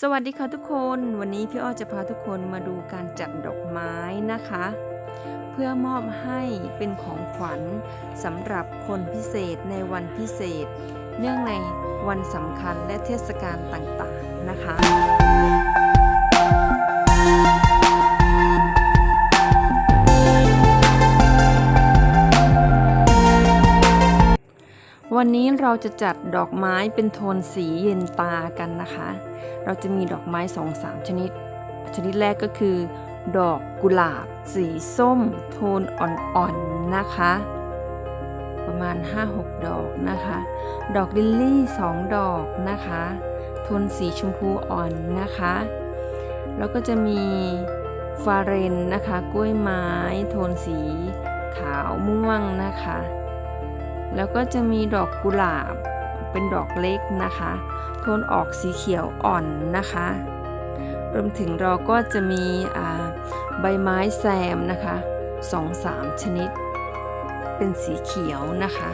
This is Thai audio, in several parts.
สวัสดีค่ะทุกคนวันนี้พี่อ้อจะพาทุกคนมาดูการจัดดอกไม้นะคะ เพื่อมอบให้เป็นของขวัญสำหรับคนพิเศษในวันพิเศษ เนื่องในวันสำคัญและเทศกาลต่างๆนะคะ วันนี้เราจะจัดดอกไม้เป็นโทนสีเย็นตากันนะคะ เราจะมีดอกไม้สองสามชนิด ชนิดแรกก็คือ ดอกกุหลาบ สีส้ม โทนอ่อนๆนะคะ ประมาณ 5-6 ดอกนะคะ ดอกลิลลี่ 2 ดอกนะคะ โทนสีชมพูอ่อนนะคะ แล้วก็จะมีฟาเรนนะคะ กล้วยไม้ โทนสีขาวม่วงนะคะ แล้วก็จะมีดอกกุหลาบเป็นดอกเล็กนะคะ โทนออกสีเขียวอ่อนนะคะ รวมถึงเราก็จะมีใบไม้แซมนะคะสองสามชนิด เป็นสีเขียวนะคะ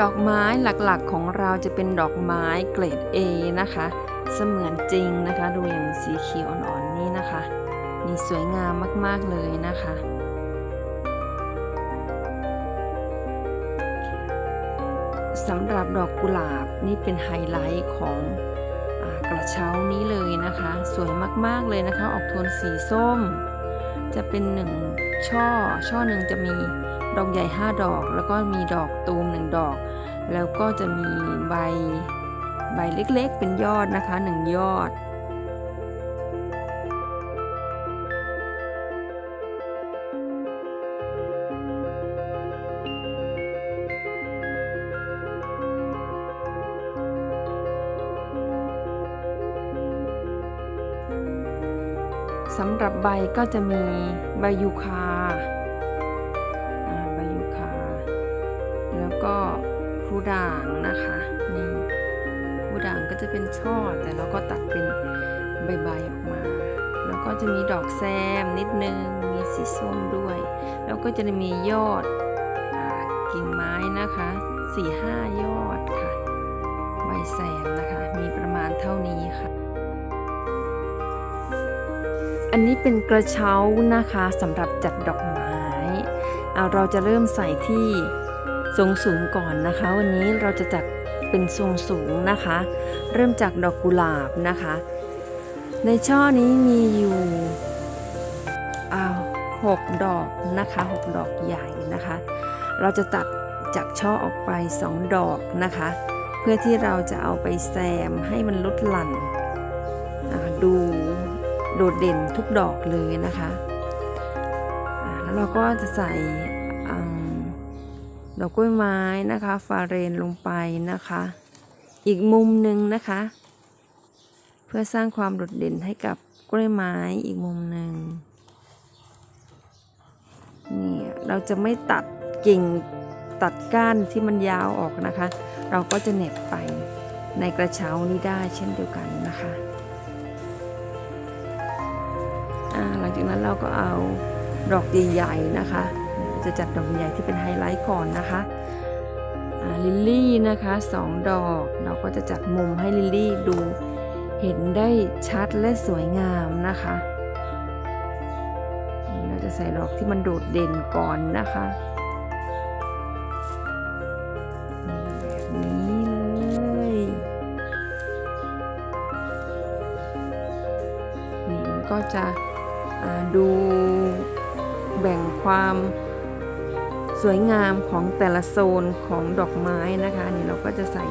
ดอกไม้หลักๆของเราจะเป็นดอกไม้เกรด A นะคะ เสมือนจริงนะคะ ดูอย่างสีเขียวอ่อนๆนี่นะคะ นี่สวยงามมากๆเลยนะคะ สำหรับดอกกุหลาบนี่เป็นไฮไลท์ของอกระเช้านี้เลยนะคะ สวยมากๆเลยนะคะ ออกโทนสีส้ม จะเป็นหนึ่งช่อ ช่อหนึ่งจะมีดอกใหญ่ 5 ดอก แล้วก็มีดอกตูมหนึ่งดอก แล้วก็จะมีใบใบเล็กๆ เป็นยอดนะคะหนึ่งยอด สำหรับใบก็จะมีใบยูคาใบยูคา แล้วก็พลูด่างนะคะนี่พลูด่างก็จะเป็นช่อแต่เราก็ตัดเป็นใบๆออกมา แล้วก็จะมีดอกแซมนิดนึง มีสีส้มด้วย แล้วก็จะมียอดอกิ่งไม้นะคะสี่ห้ายอดค่ะ ใบแซมนะคะ มีประมาณเท่านี้ค่ะ อันนี้เป็นกระเช้านะคะสำหรับจัดดอกไม้เอาเราจะเริ่มใส่ที่ทรงสูงก่อนนะคะ วันนี้เราจะจัดเป็นทรงสูงนะคะ เริ่มจากดอกกุหลาบนะคะ ในช่อนี้มีอยู่อ้าหกดอกนะคะหกดอกใหญ่นะคะ เราจะตัดจากช่อออกไปสองดอกนะคะ เพื่อที่เราจะเอาไปแซมให้มันลดหลั่นดู โดดเด่นทุกดอกเลยนะคะแล้วเราก็จะใส่ดอกกล้วยไม้นะคะ ฟาเรนลงไปนะคะ อีกมุมหนึ่งนะคะ เพื่อสร้างความโดดเด่นให้กับกล้วยไม้อีกมุมหนึ่งนี่เราจะไม่ตัดกิ่งตัดก้านที่มันยาวออกนะคะ เราก็จะเหน็บไปในกระเช้านี้ได้เช่นเดียวกันนะคะ จากนั้นเราก็เอาดอกใหญ่ๆนะคะ จะจัดดอกใหญ่ที่เป็นไฮไลท์ก่อนนะคะลิลลี่นะคะสองดอกเราก็จะจัดมุมให้ลิลลี่ดูเห็นได้ชัดและสวยงามนะคะ เราจะใส่ดอกที่มันโดดเด่นก่อนนะคะนี่แบบนี้เลยนี่ก็จะ ดูแบ่งความสวยงามของแต่ละโซนของดอกไม้นะคะนี่เราก็จะใส่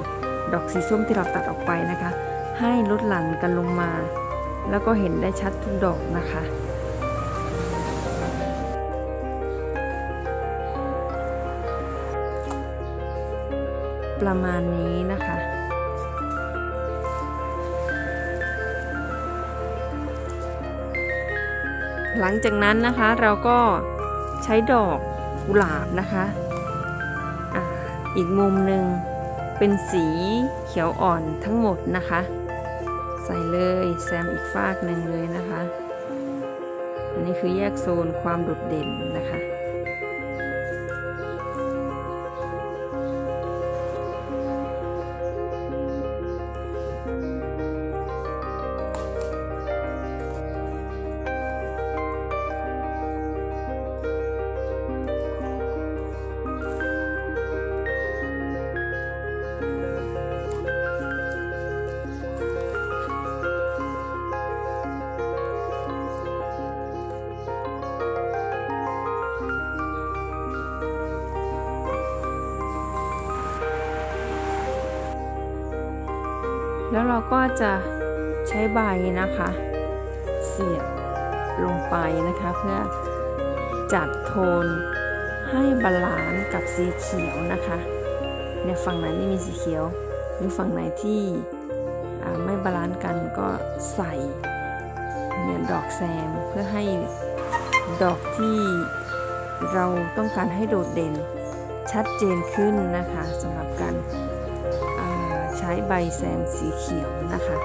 ดอกสีส้มที่เราตัดออกไปนะคะ ให้ลดหลั่นกันลงมา แล้วก็เห็นได้ชัดทุกดอกนะคะประมาณนี้นะคะ หลังจากนั้นนะคะเราก็ใช้ดอกกุหลาบนะคะออีกมุมหนึ่งเป็นสีเขียวอ่อนทั้งหมดนะคะ ใส่เลยแซมอีกฟากหนึ่งเลยนะคะ อันนี้คือแยกโซนความโดดเด่นนะคะ แล้วเราก็จะใช้ใบนะคะ เสียบลงไปนะคะเพื่อจัดโทนให้บาลานซ์กับสีเขียวนะคะเนี่ยฝั่งไหนนี่มีสีเขียว หรือฝั่งไหนที่ไม่บาลานซ์กันก็ใส่เนี่ยดอกแซมเพื่อให้ดอกที่เราต้องการให้โดดเด่นชัดเจนขึ้นนะคะสำหรับการ ใช้ใบแซมสีเขียวนะคะ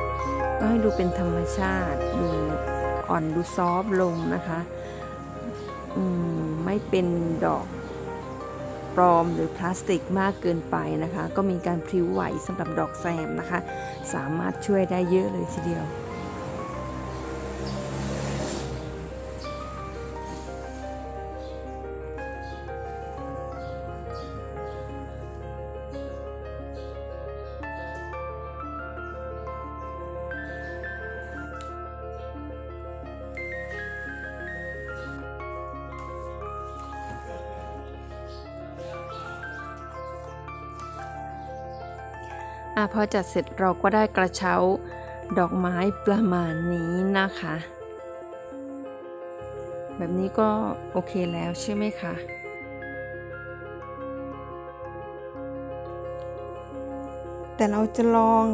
ก็ให้ดูเป็นธรรมชาติดูอ่อนดูซอฟต์ลงนะคะอืมไม่เป็นดอกปลอมหรือพลาสติกมากเกินไปนะคะ ก็มีการพลิ้วไหวสำหรับดอกแซมนะคะ สามารถช่วยได้เยอะเลยทีเดียว อะพอจัดเสร็จเราก็ได้กระเช้าดอกไม้ประมาณนี้นะคะ แบบนี้ก็โอเคแล้วใช่ไหมคะแต่เราจะลอง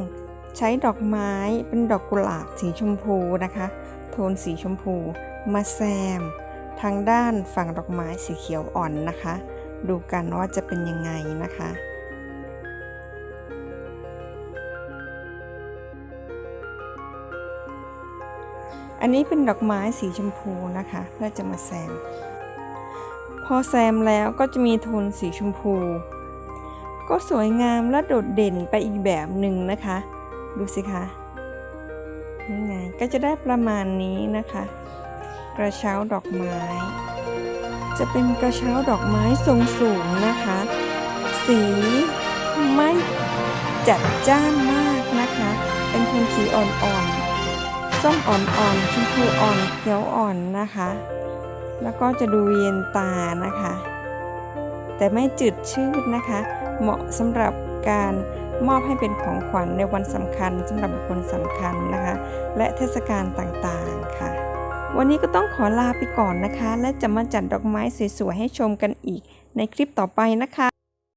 ใช้ดอกไม้เป็นดอกกุหลาบสีชมพูนะคะ โทนสีชมพู มาแซม ทางด้านฝั่งดอกไม้สีเขียวอ่อนนะคะ ดูกันว่าจะเป็นยังไงนะคะ อันนี้เป็นดอกไม้สีชมพูนะคะเพื่อจะมาแซม พอแซมแล้วก็จะมีโทนสีชมพู ก็สวยงามและโดดเด่นไปอีกแบบหนึ่งนะคะ ดูสิคะนี่ไงก็จะได้ประมาณนี้นะคะ กระเช้าดอกไม้ จะเป็นกระเช้าดอกไม้ทรงสูงนะคะ สีไม่จัดจ้านมากนะคะ เป็นโทนสีอ่อนๆ ส้มอ่อนๆชมพูอ่อนเขียวอ่อนนะคะ แล้วก็จะดูเย็นตานะคะ แต่ไม่จืดชืดนะคะ เหมาะสำหรับการมอบให้เป็นของขวัญในวันสำคัญสำหรับบุคคลสำคัญนะคะ และเทศกาลต่างๆค่ะ วันนี้ก็ต้องขอลาไปก่อนนะคะ และจะมาจัดดอกไม้สวยๆให้ชมกันอีกในคลิปต่อไปนะคะ